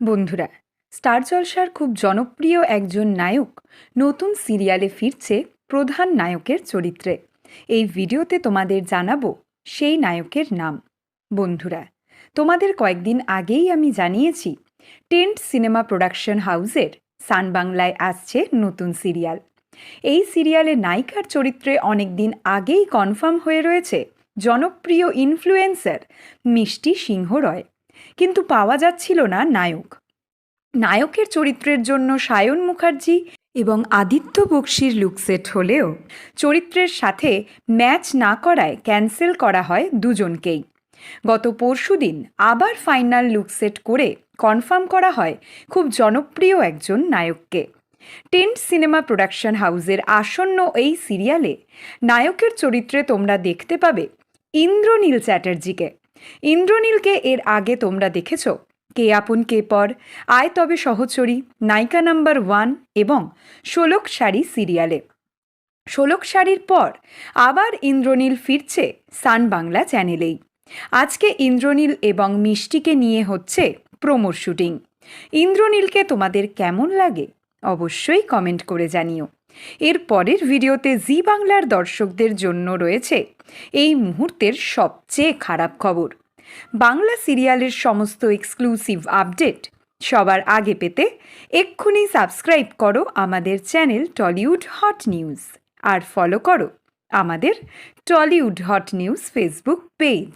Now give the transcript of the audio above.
বন্ধুরা, স্টার জলসার খুব জনপ্রিয় একজন নায়ক নতুন সিরিয়ালে ফিরছে প্রধান নায়কের চরিত্রে। এই ভিডিওতে তোমাদের জানাব সেই নায়কের নাম। বন্ধুরা, তোমাদের কয়েকদিন আগেই আমি জানিয়েছি, টেন্ট সিনেমা প্রোডাকশন হাউসের সান বাংলায় আসছে নতুন সিরিয়াল। এই সিরিয়ালে নায়িকার চরিত্রে অনেক দিন আগেই কনফার্ম হয়ে রয়েছে জনপ্রিয় ইনফ্লুয়েন্সার মিষ্টি সিংহ রয়। কিন্তু পাওয়া যাচ্ছিল না নায়ক। নায়কের চরিত্রের জন্য সায়ন মুখার্জি এবং আদিত্য বক্সির লুকসেট হলেও চরিত্রের সাথে ম্যাচ না করায় ক্যান্সেল করা হয় দুজনকেই। গত পরশুদিন আবার ফাইনাল লুকসেট করে কনফার্ম করা হয় খুব জনপ্রিয় একজন নায়ককে। টেন্ট সিনেমা প্রোডাকশন হাউসের আসন্ন এই সিরিয়ালে নায়কের চরিত্রে তোমরা দেখতে পাবে ইন্দ্রনীল চ্যাটার্জিকে। ইন্দ্রনীলকে এর আগে তোমরা দেখেছ? কে আপন, কে পর? আয় তবে সহচরী, নায়িকা নাম্বার ওয়ান এবং ষোলক শাড়ি সিরিয়ালে। ষোলক শাড়ির পর আবার ইন্দ্রনীল ফিরছে সান বাংলা চ্যানেলেই। আজকে ইন্দ্রনীল এবং মিষ্টিকে নিয়ে হচ্ছে প্রোমোর শুটিং। ইন্দ্রনীলকে তোমাদের কেমন লাগে? অবশ্যই কমেন্ট করে জানিও। এর পরের ভিডিওতে জি বাংলার দর্শকদের জন্য রয়েছে এই মুহূর্তের সবচেয়ে খারাপ খবর। বাংলা সিরিয়ালের সমস্ত এক্সক্লুসিভ আপডেট সবার আগে পেতে এক্ষুনি সাবস্ক্রাইব করো আমাদের চ্যানেল টলিউড হট নিউজ আর ফলো করো আমাদের Tollywood hot news Facebook page